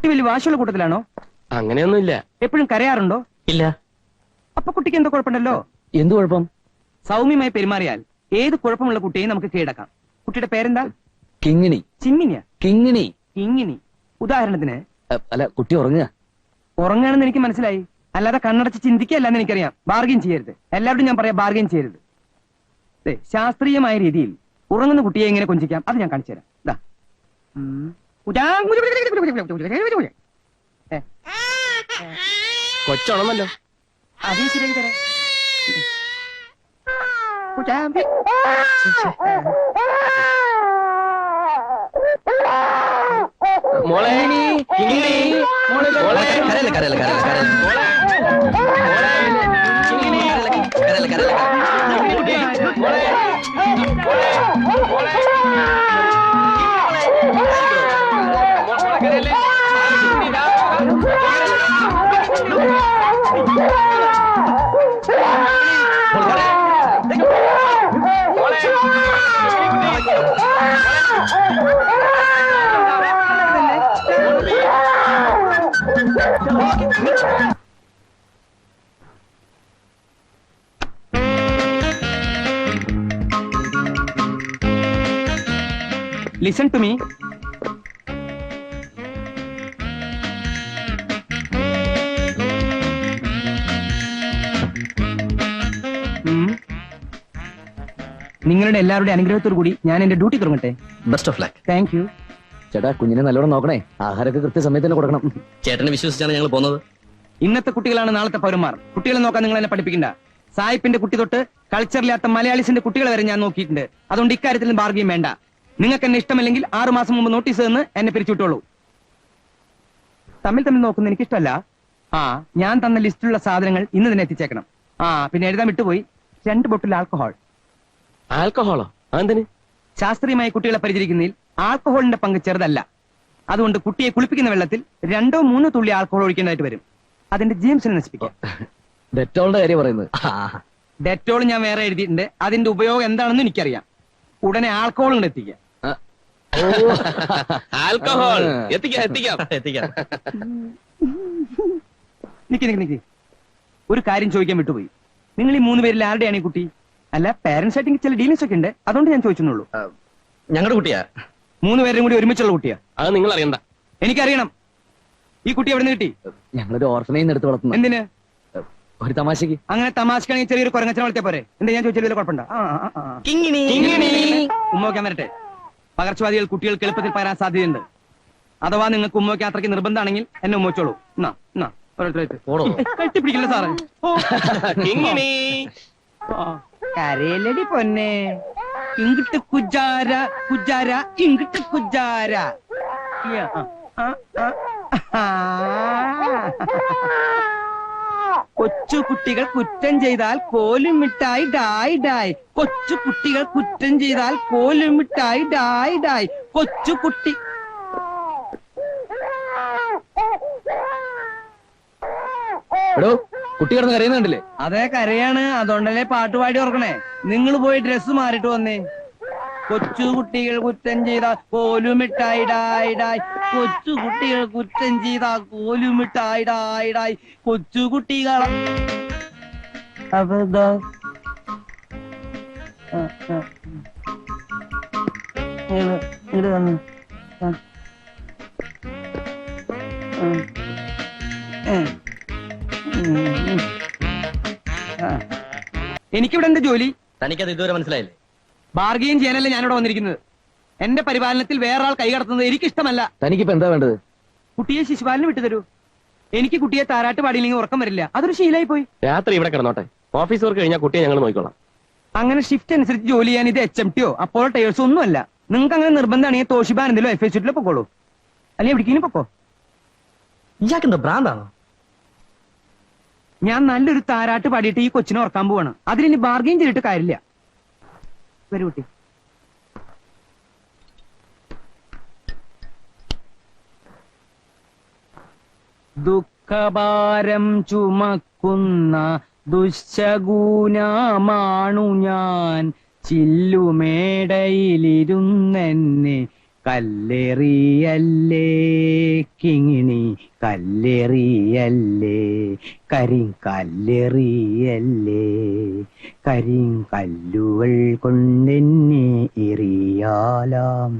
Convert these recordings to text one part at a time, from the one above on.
കുട്ടി വലിയ വാശിയുള്ള കൂട്ടത്തിലാണോ? അങ്ങനെയൊന്നുമില്ല. എപ്പോഴും കരയാറുണ്ടോ? ഇല്ല. അപ്പൊ കുട്ടിക്ക് എന്തോ കുഴപ്പമുണ്ടല്ലോ? എന്ത് കുഴപ്പം? സൗമ്യമായി പെരുമാറിയാൽ ഏത് കുഴപ്പമുള്ള കുട്ടിയെയും നമുക്ക് കീഴടക്കാം. കുട്ടിയുടെ പേരെന്താ? കിങ്ങിണി. ചിമ്മിനിയ? കിങ്ങിണി. കിങ്ങിണി. ഉദാഹരണത്തിന് അല്ല കുട്ടി ഉറങ്ങുക. ഉറങ്ങാണെന്ന് എനിക്ക് മനസ്സിലായി. അല്ലാതെ കണ്ണടച്ച് ചിന്തിക്കുകയല്ലെന്ന് എനിക്കറിയാം. ബാർഗിൻ ചെയ്യരുത്. എല്ലാവരും ഞാൻ പറയാം ബാർഗിൻ ചെയ്യരുത്. ശാസ്ത്രീയമായ രീതിയിൽ ഉറങ്ങുന്ന കുട്ടിയെ എങ്ങനെ കൊഞ്ചിക്കാം? അത് ഞാൻ കാണിച്ചു തരാം. കൊച്ചോണമല്ലോ. അതേ ശരിയാക്കി തരാം കുട്ടാമ്പി മോളെ കിങ്ങിണി മോളെ മോളെ. കരല കരല കരല കരല മോളെ മോളെ കിങ്ങിണി കരല കരല കരല മോളെ. മോളെ. മോളെ. Listen to me. നിങ്ങളുടെ എല്ലാവരുടെ അനുഗ്രഹത്തോടു കൂടി ഞാൻ എന്റെ ഡ്യൂട്ടി തുടങ്ങട്ടെ. Best of luck thank you ചേട്ടാ കുഞ്ഞിനെ നല്ലോണം നോക്കണേ. ആഹാരമൊക്കെ കൃത്യസമയത്ത് തന്നെ കൊടുക്കണം. ചേട്ടനെ വിശ്വസിച്ചാണ് ഞങ്ങൾ പോകുന്നത് ഇന്നത്തെ കുട്ടികളാണ് നാളത്തെ പൗരന്മാർ. കുട്ടികളെ നോക്കാൻ നിങ്ങൾ എന്നെ പഠിപ്പിക്കണ്ട. സായിപ്പിന്റെ കുട്ടി തൊട്ട് കൾച്ചറില്ലാത്ത മലയാളീസിന്റെ കുട്ടികളെ വരെ ഞാൻ നോക്കിയിട്ടുണ്ട്. അതുകൊണ്ട് ഇക്കാര്യത്തിലും ബാർഗിയും വേണ്ട. നിങ്ങൾക്ക് എന്നെ ഇഷ്ടമല്ലെങ്കിൽ ആറു മാസം മുമ്പ് നോട്ടീസ് തന്ന് എന്നെ പിരിച്ചുവിട്ടോളൂ. തമ്മിൽ തമ്മിൽ നോക്കുന്ന എനിക്കിഷ്ടമല്ല. ആ ഞാൻ തന്ന ലിസ്റ്റിലുള്ള സാധനങ്ങൾ ഇന്ന് തന്നെ എത്തിച്ചേക്കണം. ആ പിന്നെ എഴുതാൻ വിട്ടുപോയി. രണ്ട് ബോട്ടിൽ ആൽക്കഹോൾ ആൽക്കഹോളോ? അതെന്തിന്? ശാസ്ത്രീയമായ കുട്ടികളെ പരിചരിക്കുന്നതിൽ ആൽക്കഹോളിന്റെ പങ്ക് ചെറുതല്ല. അതുകൊണ്ട് കുട്ടിയെ കുളിപ്പിക്കുന്ന വെള്ളത്തിൽ രണ്ടോ മൂന്നോ തുള്ളി ആൽക്കഹോൾ ഒഴിക്കേണ്ടതായിട്ട് വരും. അതിന്റെ ജീംസിനെ നശിപ്പിക്കാം. ഡെറ്റോളിന്റെ കാര്യം പറയുന്നത്. ഡെറ്റോൾ ഞാൻ വേറെ എഴുതിയിട്ടുണ്ട്. അതിന്റെ ഉപയോഗം എന്താണെന്ന് എനിക്കറിയാം. ഉടനെ ആൽക്കഹോൾ കൊണ്ട് എത്തിക്കാം. ആൽക്കഹോൾ. എത്തിക്കാം എത്തിക്കാം. എത്തിക്കാം. നിക്ക് നിക്ക് നിക്ക്. ഒരു കാര്യം ചോദിക്കാൻ വിട്ടുപോയി. നിങ്ങൾ ഈ മൂന്ന് പേരിൽ ആരുടെയാണ് ഈ കുട്ടി? അല്ല പാരന്റ്സ് ആയിട്ട് ചില ഡീലിംഗ്സ് ഒക്കെ ഉണ്ട്. അതുകൊണ്ട് ഞാൻ ചോദിച്ചെന്നുള്ളൂ. ഞങ്ങളുടെ കുട്ടിയാ? മൂന്ന് പേരും കൂടി ഒരുമിച്ചുള്ള കുട്ടിയാ? അത് നിങ്ങൾ അറിയണ്ട എനിക്കറിയണം. ഈ കുട്ടി എവിടെ നിന്ന് കിട്ടി? ഞങ്ങളൊരു നിന്ന് എടുത്ത് വളർത്തുന്നു. എന്തിന്? ഒരു തമാശക്ക്. അങ്ങനെ തമാശക്കാണെങ്കിൽ ചെറിയൊരു കുരങ്ങച്ചനെ വളർത്തിയ പോരെ? എന്താ ഞാൻ ചോദിച്ചാൽ കുഴപ്പമുണ്ടോ? ആ, ആ. ഉമ്മ വയ്ക്കാൻ വരട്ടെ. പകർച്ചവാദികൾ കുട്ടികൾക്ക് എളുപ്പത്തിൽ പറയാൻ സാധ്യതയുണ്ട്. അഥവാ നിങ്ങൾക്ക് ഉമ്മ യാത്രയ്ക്ക് അത്രയ്ക്ക് നിർബന്ധമാണെങ്കിൽ എന്നെ ഉമ്മച്ചോളൂ എന്നാ എന്നാ. കെട്ടിപ്പിടിക്കില്ല സാറേ. ഓ. കിങ്ങിണി. ആ. കരയിലടി പൊന്നെ. ഇങ്ങട്ട് കുജാര കുജാര ഇങ്ങട്ട് കുജാര. കൊച്ചു കുട്ടികൾ കുറ്റം ചെയ്താൽ കോലും മിട്ടായി ഡായി ഡായി. കൊച്ചു കുട്ടികൾ കുറ്റം ചെയ്താൽ കോലും മിട്ടായി ഡായി ഡായി. കൊച്ചു കുട്ടി എടോ കുട്ടി കിടന്ന് കരയുന്നുണ്ടല്ലേ അതെ കരയാണ്. അതുകൊണ്ടല്ലേ പാട്ട് പാടി ഓർക്കണേ. നിങ്ങൾ പോയി ഡ്രസ്സ് മാറിയിട്ട് വന്നേ. കൊച്ചു കുട്ടികൾ കുറ്റം ചെയ്ത കോലുമിട്ടായി ഡായ് ഡായ് കൊച്ചു കുട്ടികൾ കുറ്റം ചെയ്ത കോലുമിട്ടായി ഡായ് ഡായ് കൊച്ചു കുട്ടികൾ. ആ. എനിക്കിവിടെ എന്ത് ജോലി? തനിക്കത് ഇതുവരെ മനസ്സിലായില്ലേ? ബാർഗെയിൻ ചെയ്യാനല്ല ഞാനിവിടെ വന്നിരിക്കുന്നത്. എന്റെ പരിപാലനത്തിൽ വേറെ ആൾ കൈ കടത്തുന്നത് എനിക്കിഷ്ടമല്ല. തനിക്കിപ്പോ എന്താ വേണ്ടത്? കുട്ടിയെ ശിശുപാലന് വിട്ടുതരൂ. എനിക്ക് കുട്ടിയെ താരാട്ട് പാടിയില്ലെങ്കിൽ ഉറക്കം വരില്ല. അതൊരു ശീലായി പോയി. രാത്രി ഇവിടെ കിടന്നോട്ടെ. ഓഫീസ് വർക്ക് കഴിഞ്ഞാൽ കുട്ടിയെ ഞങ്ങൾ നോക്കിക്കോളാം. അങ്ങനെ ഷിഫ്റ്റ് അനുസരിച്ച് ജോലി ചെയ്യാൻ ഇത് എച്ച് എം ടിയോ അപ്പോൾ ടയേഴ്സോ ഒന്നുമല്ല. നിങ്ങൾക്ക് അങ്ങനെ നിർബന്ധമാണെങ്കിൽ തോഷിബാൻ എന്തെങ്കിലും എഫ് എസ് പൊക്കോളൂ. അല്ലെങ്കിൽ എവിടേക്കിനും പൊക്കോ? ഇയാൾക്ക് എന്താ ഭ്രാന്താണോ? ഞാൻ നല്ലൊരു താരാട്ട് പാടിയിട്ട് ഈ കൊച്ചിനെ ഉറക്കാൻ പോവാണ്. അതിനി ബാർഗെയിൻ ചെയ്തിട്ട് കാര്യമില്ല. വരൂ കുട്ടി. ദുഃഖഭാരം ചുമക്കുന്ന ദുശ്ശകൂനാമാണു ഞാൻ. ചില്ലുമേടയിലിരുന്നെന്നെ കല്ലേറിയല്ലേ? കിങ്ങിണി കല്ലേറിയല്ലേ? കരിം കരിങ്കല്ലുകൾ കൊണ്ടെന്നെ എറിയാലാം.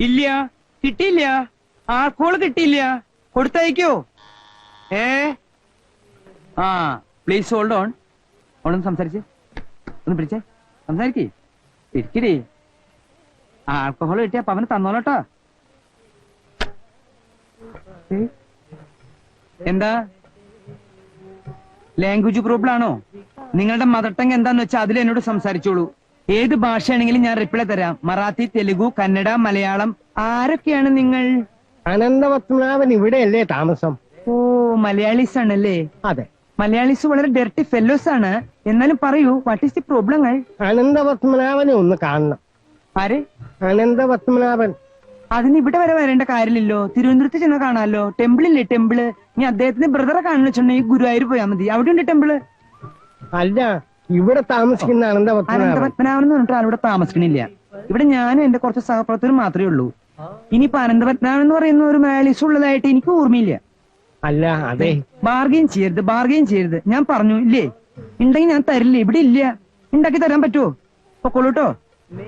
ഇല്ല കിട്ടിയില്ല. ആൾക്കോൾ കിട്ടിയില്ല. കൊടുത്തയക്കോ? ഏ? ആ പ്ലീസ് ഹോൾഡ് ഓൺ ഓണം സംസാരിച്ച്. ഒന്ന് പിടിച്ചേ. സംസാരിക്കേ. ഇരിക്കടേ. ആൽക്കഹോൾ കിട്ടിയ അവന് തന്നോളട്ടോ? എന്താ? ലാംഗ്വേജ് പ്രോബ്ലം ആണോ നിങ്ങളുടെ മദർ ടങ് എന്താന്ന് വെച്ചാൽ അതിൽ എന്നോട് സംസാരിച്ചോളൂ. ഏത് ഭാഷയാണെങ്കിലും ഞാൻ റിപ്ലൈ തരാം. മറാത്തി തെലുഗു കന്നഡ മലയാളം ആരൊക്കെയാണ് നിങ്ങൾ? അനന്തപത്മനാഭൻ ഇവിടെയല്ലേ താമസം? ഓ മലയാളീസ് ആണല്ലേ അതെ. മലയാളീസ് വളരെ ഡെർട്ടി ഫെല്ലോസ് ആണ്. എന്നാലും പറയൂ വാട്ട് ഈസ് ദി പ്രോബ്ലങ്ങൾ അനന്തപത്മനാഭനെ ഒന്ന് കാണണം. ആര്? അനന്തപത്മനാഭൻ അതിന് ഇവിടെ വരെ വരേണ്ട കാര്യമില്ലല്ലോ. തിരുവനന്തപുരത്ത് ചെന്ന് കാണാമല്ലോ. ടെമ്പിൾ ഇല്ലേ ടെമ്പിൾ നീ അദ്ദേഹത്തിന്റെ ബ്രദറെ കാണുന്ന വെച്ചിട്ടുണ്ടെങ്കിൽ ഗുരുവായൂർ പോയാൽ മതി. അവിടെ ഉണ്ട് ടെമ്പിൾ അല്ല ഇവിടെ താമസിക്കുന്ന അനന്തപത്മനാഭൻ അനന്തപത്മനാഭൻ എന്ന് പറഞ്ഞിട്ട് ആളിവിടെ താമസിക്കണില്ല. ഇവിടെ ഞാനും എന്റെ കുറച്ച് സഹപ്രവർത്തകരും മാത്രമേ ഉള്ളൂ. ഇനിയിപ്പോ അനന്തപത്മനാഭൻ എന്ന് പറയുന്ന ഒരു മലയാളീസ് ഉള്ളതായിട്ട് എനിക്ക് ഓർമ്മയില്ല. അല്ല അതെ. ബാർഗെയിൻ ചെയ്യരുത് ബാർഗെയിൻ ചെയ്യരുത്. ഞാൻ പറഞ്ഞു ഇല്ലേ? ഉണ്ടെങ്കിൽ ഞാൻ തരില്ല ഇവിടെ ഇല്ല. ഉണ്ടാക്കി തരാൻ പറ്റുമോ പൊക്കോളൂട്ടോ?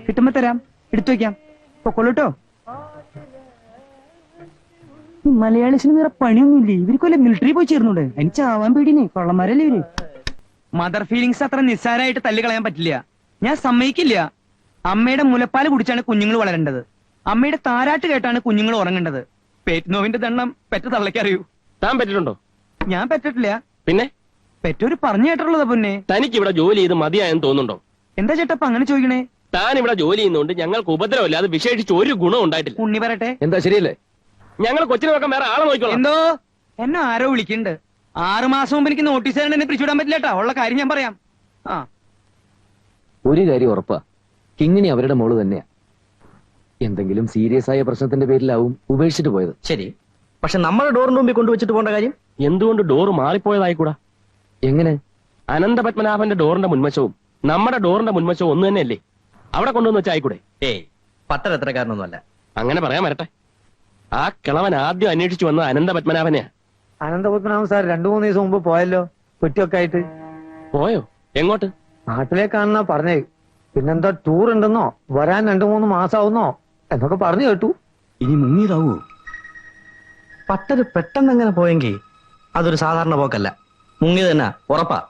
കിട്ടുമ്പോ തരാം. എടുത്തു വെക്കാം. പൊക്കോളൂട്ടോ? ഈ മലയാളീസിന് വേറെ പണിയൊന്നുമില്ലേ? ഇവർക്ക് മിലിട്ടറി മിലിറ്ററി പോയി ചേർന്നൂടെ? എനിക്ക് ചാവാൻ പേടിനെ കൊള്ളന്മാരല്ലേ ഇവർ? മദർ ഫീലിങ്സ് അത്ര നിസ്സാരമായിട്ട് തല്ലുകളയാൻ പറ്റില്ല. ഞാൻ സമ്മതിക്കില്ല. അമ്മയുടെ മുലപ്പാൽ കുടിച്ചാണ് കുഞ്ഞുങ്ങൾ വളരേണ്ടത്. അമ്മയുടെ താരാട്ട് കേട്ടാണ് കുഞ്ഞുങ്ങൾ ഉറങ്ങേണ്ടത്. പേറ്റ് നോവിന്റെ ദണ്ണം പെറ്റ തള്ളക്കറിയൂ താൻ പറ്റിട്ടുണ്ടോ? ഞാൻ പറ്റിട്ടില്ല. പിന്നെ? പെറ്റോര് പറഞ്ഞു കേട്ടിട്ടുള്ളതാ പൊന്നെ. തനിക്ക് ഇവിടെ ജോലി ചെയ്ത് മതിയായെന്ന് തോന്നുന്നുണ്ടോ? എന്താ ചേട്ടപ്പ അങ്ങനെ ചോദിക്കണേ? താൻ ഇവിടെ ജോലി ചെയ്യുന്നതുകൊണ്ട് ഞങ്ങൾക്ക് ഉപദ്രവമില്ലാതെ വിശേഷിച്ച് ഒരു ഗുണം ഉണ്ടായിട്ടില്ല. ഉണ്ണി പറയട്ടെ. എന്താ ശരിയല്ലേ? ഞങ്ങൾ കൊച്ചിനെ നോക്കാൻ വേറെ ആളെ നോക്കിക്കോളാം. എന്തോ? എന്നെ ആരോ വിളിക്കുന്നുണ്ട്. ആറു മാസം മുമ്പ് എനിക്ക് നോട്ടീസ് തരാണ്ട് എന്നെ പിരിച്ചുവിടാൻ പറ്റില്ല കേട്ടോ. ഉള്ള കാര്യം ഞാൻ പറയാം. ആ. ഒരു കാര്യം ഉറപ്പാ. കിങ്ങിണി അവരുടെ മോൾ തന്നെയാ. എന്തെങ്കിലും സീരിയസ് ആയ പ്രശ്നത്തിന്റെ പേരിലാവും ഉപേക്ഷിച്ചിട്ട് പോയത്. ശരി. പക്ഷെ നമ്മുടെ ഡോറിന്റെ മുമ്പിൽ കൊണ്ടുവച്ചിട്ട് പോകേണ്ട കാര്യം? എന്തുകൊണ്ട് ഡോറ് മാറിപ്പോയതായിക്കൂടാ? എങ്ങനെ? അനന്തപത്മനാഭന്റെ ഡോറിന്റെ മുൻവശവും നമ്മുടെ ഡോറിന്റെ മുൻവശവും ഒന്നു തന്നെയല്ലേ? അവിടെ കൊണ്ടുവന്ന് വെച്ചായിക്കൂടെ? ഏയ് പട്ടരത്രക്കാരനൊന്നുമല്ല അങ്ങനെ പറയാൻ വരട്ടെ. ആ കിളവൻ ആദ്യം അന്വേഷിച്ചു വന്നത് അനന്തപത്മനാഭനെയാ അനന്തപത്മനാഭൻ സാർ രണ്ടു മൂന്ന് ദിവസം മുമ്പ് പോയല്ലോ? കുറ്റൊക്കെ ആയിട്ട്. പോയോ? എങ്ങോട്ട്? നാട്ടിലേക്കാണെന്നാ പറഞ്ഞേ. പിന്നെന്താ ടൂർ ഉണ്ടെന്നോ? വരാൻ രണ്ടു മൂന്ന് മാസാവുന്നോ? എന്നൊക്കെ പറഞ്ഞു കേട്ടു. ഇനി മുങ്ങിയതാവൂ? പട്ടര് പെട്ടെന്ന് അങ്ങനെ പോയെങ്കിൽ അതൊരു സാധാരണ പോക്കല്ല. മുങ്ങിയത് തന്നെ ഉറപ്പാ.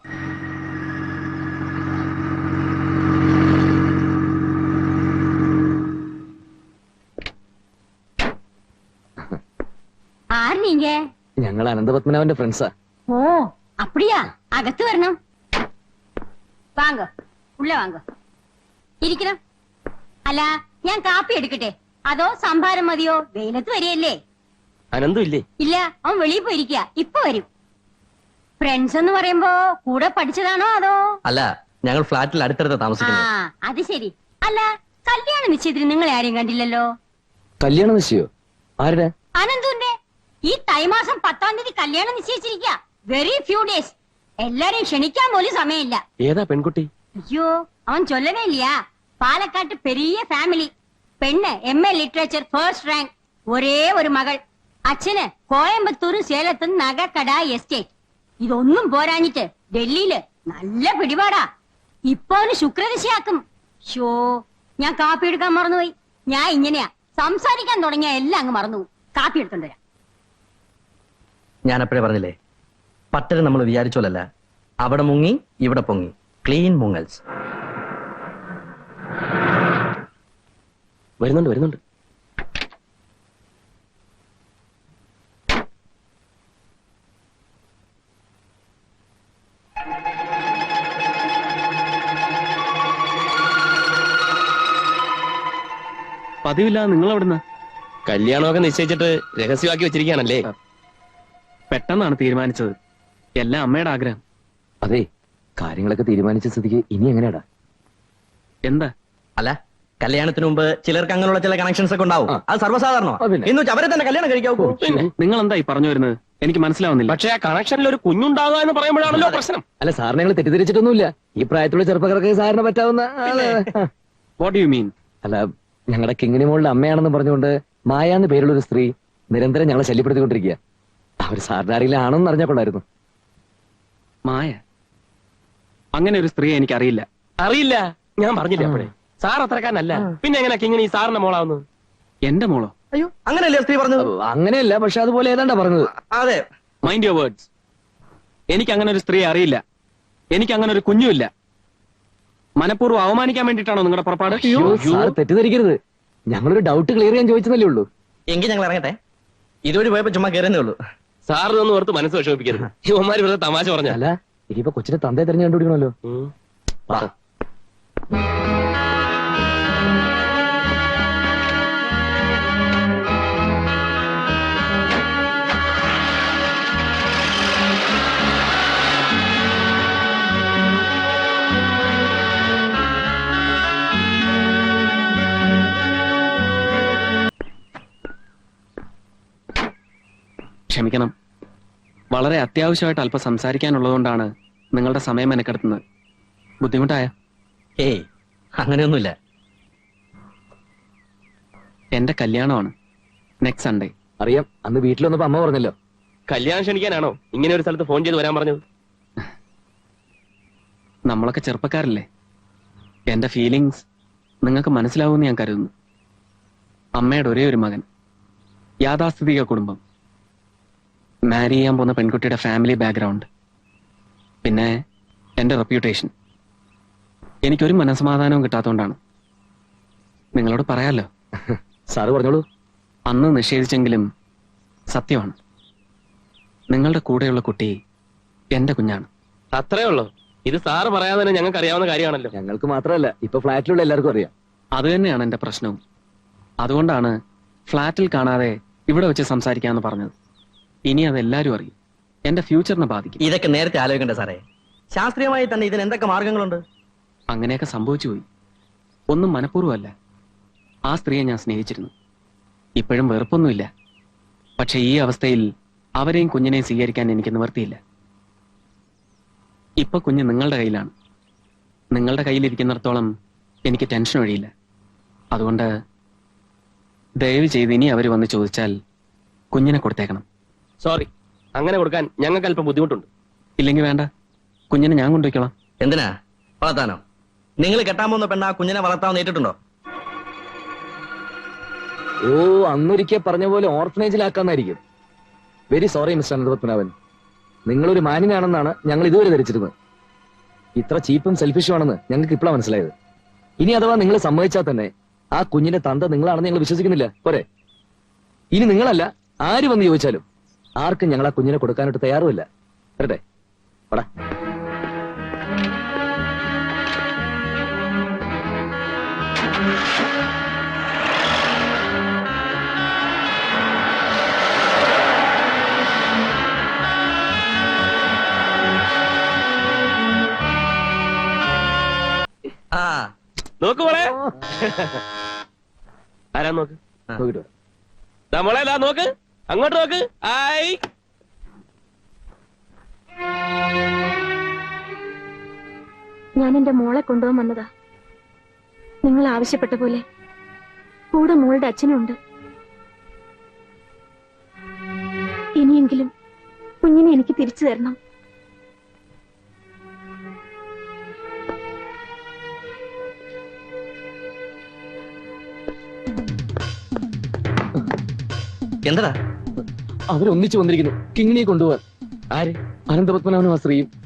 ആര് നീങ്ക? ഞങ്ങൾ അനന്തപത്മനാഭന്റെ ഫ്രണ്ട്സാ. ഓ അപ്പടിയാ. അകത്ത് വരണം. വാങ്ങോ. ഉള്ള ഇരിക്കണം. അല്ല ഞാൻ കാപ്പി എടുക്കട്ടെ. അതോ സംഭാരം മതിയോ? വെയിലത്ത് വരികയല്ലേ. അനന്തുമില്ലേ ഇല്ല? അവൻ വെളിയിൽ പോയിരിക്ക. ഇപ്പൊ വരും. ഫ്രണ്ട്സ് എന്ന് പറയുമ്പോ കൂടെ പഠിച്ചതാണോ അതോ? അല്ല ഞങ്ങൾ ഫ്ലാറ്റിൽ അടുത്തടുത്ത ആ അത് ശരി. അല്ല കല്യാണം നിശ്ചയത്തിന് നിങ്ങൾ ആരെയും കണ്ടില്ലല്ലോ? കല്യാണം നിശ്ചയോ? ആരുടെ? അനന്തുന്റെ ഈ തൈമാസം പത്താം തീയതി കല്യാണം നിശ്ചയിച്ചിരിക്ക. വെരി ഫ്യൂ ഡേയ്സ് എല്ലാരെയും ക്ഷണിക്കാൻ പോലും സമയമില്ല. ഏതാ പെൺകുട്ടി? അയ്യോ അവൻ ചൊല്ലവേ ഇല്ലയാ പാലക്കാട്ട് പെരിയ ഫാമിലി പെണ്ണ് M A literature first rank ഒരേ ഒരു മകൾ. അച്ഛന് കോയമ്പത്തൂർ സേലത്ത് നഗക്കട എസ്റ്റേറ്റ്. ഇതൊന്നും പോരാഞ്ഞിട്ട് ഡൽഹിയിൽ നല്ല പിടിപാടാ. ഇപ്പൊ അവന് ശുക്രദശയാക്കും. ഷോ ഞാൻ കാപ്പി എടുക്കാൻ മറന്നുപോയി. ഞാൻ ഇങ്ങനെയാ. സംസാരിക്കാൻ തുടങ്ങിയ എല്ലാം അങ്ങ് മറന്നു. കാപ്പി എടുത്തോണ്ട് വരാം. ഞാൻ അപ്പോഴേ പറഞ്ഞില്ലേ? പത്തര നമ്മൾ വിചാരിച്ചോലല്ല. അവിടെ മുങ്ങി ഇവിടെ പൊങ്ങി. ക്ലീൻ മുങ്ങൽസ്. വരുന്നുണ്ട് വരുന്നുണ്ട്. പതിവില്ലാതെ നിങ്ങൾ എവിടുന്ന് കല്യാണമൊക്കെ നിശ്ചയിച്ചിട്ട് രഹസ്യമാക്കി വെച്ചിരിക്കുകയാണല്ലേ? പെട്ടെന്നാണ് തീരുമാനിച്ചത്. എല്ലാം അമ്മയുടെ ആഗ്രഹം. അതെ കാര്യങ്ങളൊക്കെ തീരുമാനിച്ച സ്ഥിതിക്ക് ഇനി എങ്ങനെയാടാ? എന്താ? അല്ല കല്യാണത്തിന് മുമ്പ് ചിലർക്ക് അങ്ങനെയുള്ള ചില കണക്ഷൻസ് ഒക്കെ ഉണ്ടാവും. അത് സർവസാധാരണ ആ, എന്ന് വെച്ചാൽ അവരെ തന്നെ കല്യാണം കഴിക്കാവൂ നിങ്ങൾ എന്താ ഈ പറഞ്ഞു വരുന്നത്? എനിക്ക് മനസ്സിലാവുന്നില്ല. പക്ഷേ ആ കണക്ഷനിൽ ഒരു കുഞ്ഞുണ്ടാകുക എന്ന് പറയുമ്പോഴാണല്ലോ പ്രശ്നം. അല്ല സാറിനെ ഞങ്ങൾ തെറ്റിദ്ധരിച്ചിട്ടൊന്നുമില്ല. ഈ പ്രായത്തിലുള്ള ചെറുപ്പക്കാർക്ക് സാറിന് പറ്റാവുന്ന. വാട്ട് യു മീൻ അല്ല ഞങ്ങളുടെ കിങ്ങിണിമോളുടെ അമ്മയാണെന്ന് പറഞ്ഞുകൊണ്ട് മായ എന്ന് പേരുള്ള ഒരു സ്ത്രീ നിരന്തരം ഞങ്ങളെ ശല്യപ്പെടുത്തിക്കൊണ്ടിരിക്കുക അവർ സാറിന്റെ അറിഞ്ഞപ്പോഴായിരുന്നു. മായ അങ്ങനെ ഒരു സ്ത്രീ എനിക്ക് അറിയില്ല. അറിയില്ല ഞാൻ പറഞ്ഞില്ല അപ്പോഴേ? സാർ അത്രക്കാരനല്ല. പിന്നെ എങ്ങനെ കിങ്ങിണി സാറിന്റെ മോളാവുന്നു എന്റെ മോളോ? അയ്യോ അങ്ങനെയല്ലേ സ്ത്രീ പറഞ്ഞത്? അങ്ങനെയല്ല പക്ഷെ അതുപോലെ ഏതാണ്ടാ പറഞ്ഞത്? അതെ. മൈൻഡ് യുവർ വേർഡ്സ് എനിക്ക് അങ്ങനെ ഒരു സ്ത്രീ അറിയില്ല. എനിക്ക് അങ്ങനെ ഒരു കുഞ്ഞുമില്ല. മനഃപൂർവം അവമാനിക്കാൻ വേണ്ടിട്ടാണോ നിങ്ങളുടെ പുറപ്പാട്? അയ്യോ, സാർ തെറ്റിദ്ധരിക്കരുത്. ഞങ്ങളൊരു ഡൗട്ട് ക്ലിയർ ചെയ്യാൻ ചോദിച്ചതല്ലേ ഉള്ളൂ. എങ്കിൽ ഞങ്ങൾ ഇറങ്ങട്ടെ. ഇതുവഴി പോയപ്പോ ചുമ്മാ കയറുന്നേ ഉള്ളൂ. സാറിനൊന്നും ഓർത്ത് മനസ്സ് വിഷമിപ്പിക്കരുത്. യുവന്മാര് വെറുതെ തമാശ പറഞ്ഞല്ല ഇനിയിപ്പോ കൊച്ചിന്റെ തന്തയെ തെരഞ്ഞു കണ്ടുപിടിക്കണമല്ലോ. വളരെ അത്യാവശ്യമായിട്ട് അല്പം സംസാരിക്കാനുള്ളതുകൊണ്ടാണ് നിങ്ങളുടെ സമയം മെനക്കെടുത്തുന്നത്. ബുദ്ധിമുട്ടായ? ഏയ് അങ്ങനെയൊന്നുമില്ല. എന്റെ കല്യാണമാണ്. നെക്സ്റ്റ് സൺഡേ അറിയാം അന്ന് വീട്ടിൽ വന്നപ്പോ അമ്മ പറഞ്ഞല്ലോ. കല്യാണം ക്ഷണിക്കാനാണോ? ഇങ്ങനെ ഒരു സ്ഥലത്ത് ഫോൺ ചെയ്ത് വരാൻ പറഞ്ഞത്. നമ്മളൊക്കെ ചെറുപ്പക്കാരല്ലേ? എന്റെ ഫീലിങ്സ് നിങ്ങൾക്ക് മനസ്സിലാവുമെന്ന് ഞാൻ കരുതുന്നു. അമ്മയുടെ ഒരേ ഒരു മകൻ. യാഥാസ്ഥിതിക കുടുംബം. മാരി ചെയ്യാൻ പോകുന്ന പെൺകുട്ടിയുടെ ഫാമിലി ബാക്ക്ഗ്രൗണ്ട് പിന്നെ എന്റെ റെപ്യൂട്ടേഷൻ എനിക്കൊരു മനസമാധാനവും കിട്ടാത്തതുകൊണ്ടാണ് നിങ്ങളോട് പറയാലോ? സാറ് പറഞ്ഞോളൂ. അന്ന് നിഷേധിച്ചെങ്കിലും സത്യമാണ്. നിങ്ങളുടെ കൂടെയുള്ള കുട്ടി എന്റെ കുഞ്ഞാണ്. അത്രേ ഉള്ളൂ. ഇത് സാറ് പറയാതെ തന്നെ ഞങ്ങൾക്ക് അറിയാവുന്ന കാര്യമാണല്ലോ. ഞങ്ങൾക്ക് മാത്രമല്ല ഇപ്പൊ ഫ്ലാറ്റിലുള്ള എല്ലാവർക്കും അറിയാം. അത് തന്നെയാണ് എന്റെ പ്രശ്നവും. അതുകൊണ്ടാണ് ഫ്ലാറ്റിൽ കാണാതെ ഇവിടെ വെച്ച് സംസാരിക്കാന്ന് പറഞ്ഞത്. ഇനി അതെല്ലാരും അറിയും. എന്റെ ഫ്യൂച്ചറിനെ ബാധിക്കും. ഇതൊക്കെ നേരത്തെ ആലോചിക്കണ്ട സാറേ. ശാസ്ത്രീയമായി തന്നെ ഇതിന് എന്തൊക്കെ മാർഗങ്ങളുണ്ട്? അങ്ങനെയൊക്കെ സംഭവിച്ചു പോയി. ഒന്നും മനഃപൂർവമല്ല. ആ സ്ത്രീയെ ഞാൻ സ്നേഹിച്ചിരുന്നു. ഇപ്പോഴും വെറുപ്പൊന്നുമില്ല. പക്ഷെ ഈ അവസ്ഥയിൽ അവരെയും കുഞ്ഞിനെയും സ്വീകരിക്കാൻ എനിക്ക് നിവർത്തിയില്ല ഇപ്പൊ കുഞ്ഞ് നിങ്ങളുടെ കയ്യിലാണ്. നിങ്ങളുടെ കയ്യിലിരിക്കുന്നിടത്തോളം എനിക്ക് ടെൻഷൻ ഒഴിയില്ല. അതുകൊണ്ട് ദയവ് ചെയ്ത് ഇനി അവർ വന്ന് ചോദിച്ചാൽ കുഞ്ഞിനെ കൊടുത്തേക്കണം. സോറി. അങ്ങനെ കൊടുക്കാൻ ഞങ്ങൾക്ക് അല്പം ബുദ്ധിമുട്ടുണ്ട്. ഇല്ലെങ്കിൽ വേണ്ട. കുഞ്ഞിനെ ഞാൻ കൊണ്ടുപോയിക്കോളാം എന്തിനാ? വളർത്താനോ? നിങ്ങൾ കെട്ടാൻ പോകുന്ന പെണ്ണ ആ കുഞ്ഞിനെ വളർത്താൻ നേരിട്ടുണ്ടോ ഓ അന്നൊരിക്കൽ പറഞ്ഞ പോലെ ഓർഫനേജിലാക്കാന്നായിരിക്കും. Very sorry mister Ananthapadmanabhan. നിങ്ങളൊരു മാന്യനാണെന്നാണ് ഞങ്ങൾ ഇതുവരെ ധരിച്ചിരുന്നത്. ഇത്ര ചീപ്പും സെൽഫിഷും ആണെന്ന് ഞങ്ങൾക്ക് ഇപ്പോഴാണ് മനസ്സിലായത്. ഇനി അഥവാ നിങ്ങൾ സമ്മതിച്ചാൽ തന്നെ ആ കുഞ്ഞിന്റെ തന്ത നിങ്ങളാണെന്ന് ഞങ്ങൾ വിശ്വസിക്കുന്നില്ല. പോരെ. ഇനി നിങ്ങളല്ല ആര് വന്ന് ചോദിച്ചാലും. ആർക്കും ഞങ്ങൾ ആ കുഞ്ഞിനെ കൊടുക്കാനായിട്ട് തയ്യാറുമില്ല. വരട്ടെ. പടാ ആ. നോക്ക് മോളെ. ആരാ നോക്ക്? നോക്കിട്ട് വരാം. ദാ മോളെ നോക്ക്. അങ്ങോട്ട് നോക്ക്. ആയി ഞാൻ എന്റെ മോളെ കൊണ്ടുപോകാൻ വന്നതാ. നിങ്ങൾ ആവശ്യപ്പെട്ട പോലെ കൂടെ മോളുടെ അച്ഛനുണ്ട് ഇനിയെങ്കിലും കുഞ്ഞിനെ എനിക്ക് തിരിച്ചു തരണം. എന്താ അവരൊന്നിച്ചു വന്നിരിക്കുന്നു. കിങ്ങിണിയെ കൊണ്ടുപോവാൻ. ആര്? അനന്തപത്മനാഭനും ആ സ്ത്രീയും.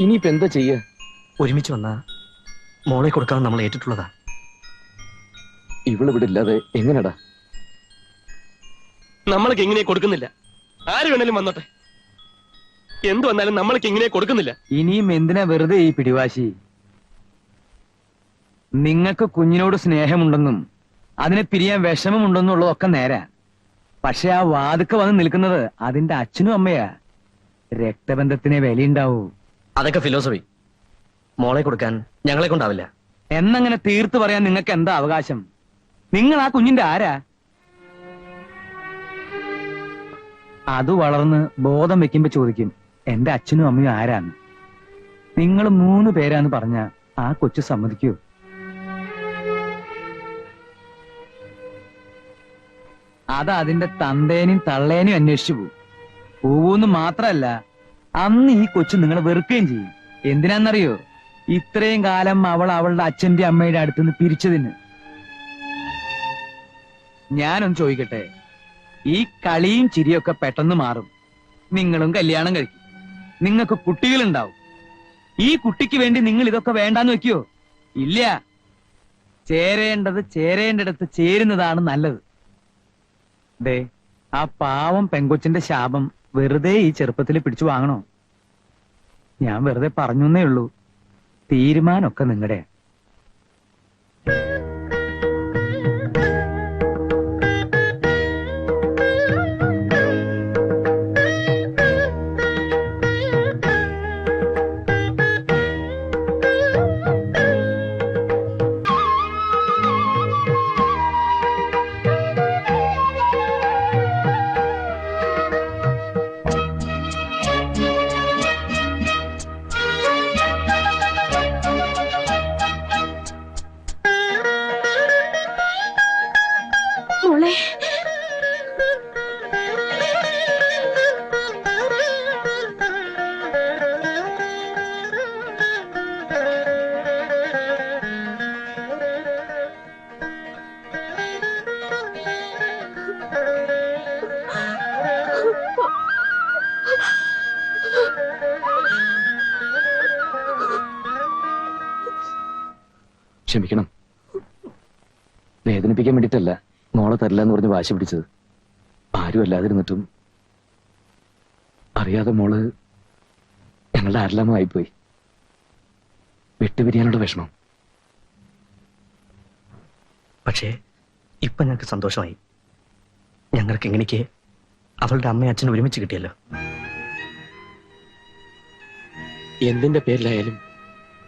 ഇനിയിപ്പോ എന്താ ചെയ്യ? ഒരുമിച്ച് വന്ന മോളെ കൊടുക്കാൻ നമ്മൾ ഏറ്റിട്ടുള്ളതാ. ഇവൾ ഇവിടെ ഇല്ലാതെ എങ്ങനെടാ? നമ്മൾക്ക് എങ്ങനെ കൊടുക്കുന്നില്ല. ആര് വേണേലും വന്നോട്ടെ. എന്ത് വന്നാലും നമ്മൾക്ക് എങ്ങനെ കൊടുക്കുന്നില്ല. ഇനിയും എന്തിനാ വെറുതെ ഈ പിടിവാശി? നിങ്ങൾക്ക് കുഞ്ഞിനോട് സ്നേഹമുണ്ടെന്നും അതിനെ പിരിയാൻ വിഷമമുണ്ടെന്നുള്ളതൊക്കെ നേരാ. പക്ഷെ ആ വാതുക്ക വന്ന് നിൽക്കുന്നത് അതിന്റെ അച്ഛനും അമ്മയാ. രക്തബന്ധത്തിനെ വിലയുണ്ടാവൂ. അതൊക്കെ ഫിലോസഫി മോളെ കൊടുക്കാൻ ഞങ്ങളെ കൊണ്ടാവില്ല. എന്നങ്ങനെ തീർത്തു പറയാൻ നിങ്ങൾക്ക് എന്താ അവകാശം? നിങ്ങൾ ആ കുഞ്ഞിന്റെ ആരാ? അത് വളർന്ന് ബോധം വെക്കുമ്പോ ചോദിക്കും എന്റെ അച്ഛനും അമ്മയും ആരാണ് നിങ്ങൾ മൂന്ന് പേരാന്ന് പറഞ്ഞ ആ കൊച്ചു സമ്മതിക്കൂ? അത് അതിന്റെ തന്തേനും തള്ളേനും അന്വേഷിച്ചു പോകും പോകൂന്ന് മാത്രല്ല അന്ന് ഈ കൊച്ചു നിങ്ങളെ വെറുക്കുകയും ചെയ്യും. എന്തിനാന്നറിയോ? ഇത്രയും കാലം അവൾ അവളുടെ അച്ഛന്റെ അമ്മയുടെ അടുത്തുനിന്ന് പിരിച്ചതിന്. ഞാനൊന്ന് ചോദിക്കട്ടെ? ഈ കളിയും ചിരിയൊക്കെ പെട്ടെന്ന് മാറും. നിങ്ങളും കല്യാണം കഴിക്കും. നിങ്ങൾക്ക് കുട്ടികളുണ്ടാവും. ഈ കുട്ടിക്ക് വേണ്ടി നിങ്ങൾ ഇതൊക്കെ വേണ്ടാന്ന് വെക്കോ ഇല്ല. ചേരേണ്ടത് ചേരേണ്ടിടത്ത് ചേരുന്നതാണ് നല്ലത്. ദേ ആ പാവം പെങ്കൊച്ചിന്റെ ശാപം വെറുതെ ഈ ചെറുപ്പത്തിൽ പിടിച്ചു വാങ്ങണോ? ഞാൻ വെറുതെ പറഞ്ഞേ ഉള്ളൂ. തീരുമാനമൊക്കെ നിങ്ങളുടെ ക്ഷമിക്കണം. വേദനിപ്പിക്കാൻ വേണ്ടിയിട്ടല്ല. മോളെ തരില്ല എന്ന് പറഞ്ഞ് വാശി പിടിച്ചത്. ആരും അല്ലാതിരുന്നിട്ടും അറിയാതെ മോൾ ഞങ്ങളുടെ ആരെല്ലാമോ ആയിപ്പോയി. വിട്ടുപിരിയാനുള്ള വിഷമം. പക്ഷേ ഇപ്പൊ ഞങ്ങൾക്ക് സന്തോഷമായി. ഞങ്ങൾക്ക് എങ്ങനെക്ക് അവളുടെ അമ്മയും അച്ഛനും ഒരുമിച്ച് കിട്ടിയല്ലോ. എന്തിന്റെ പേരിലായാലും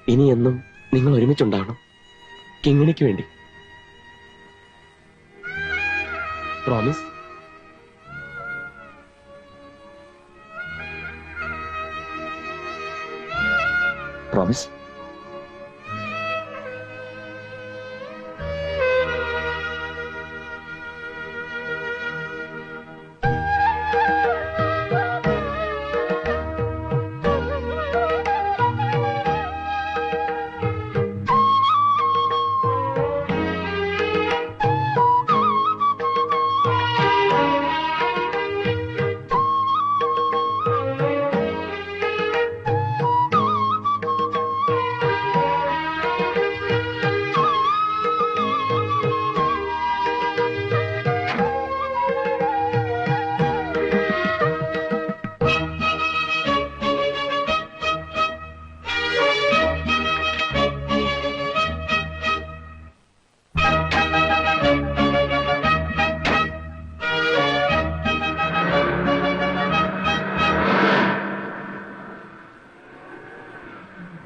ഇനി എന്നും നിങ്ങൾ ഒരുമിച്ചുണ്ടാവണം. കിങ്ങിണിക്ക് വേണ്ടി പ്രോമിസ് പ്രോമിസ്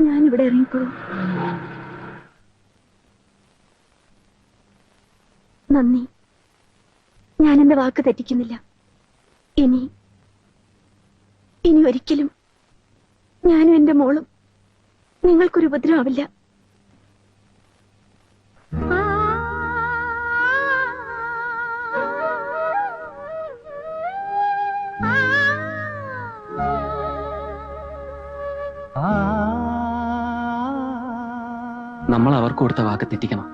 ഞാൻ ഇവിടെ ഇറങ്ങിക്കോളൂ. നന്ദി. ഞാൻ എന്റെ വാക്ക് തെറ്റിക്കുന്നില്ല. ഇനി ഇനി ഒരിക്കലും ഞാനും എന്റെ മോളും നിങ്ങൾക്കൊരു ഉപദ്രവമില്ല നമ്മൾ അവർക്ക് കൊടുത്ത വാക്ക് തെറ്റിക്കണം.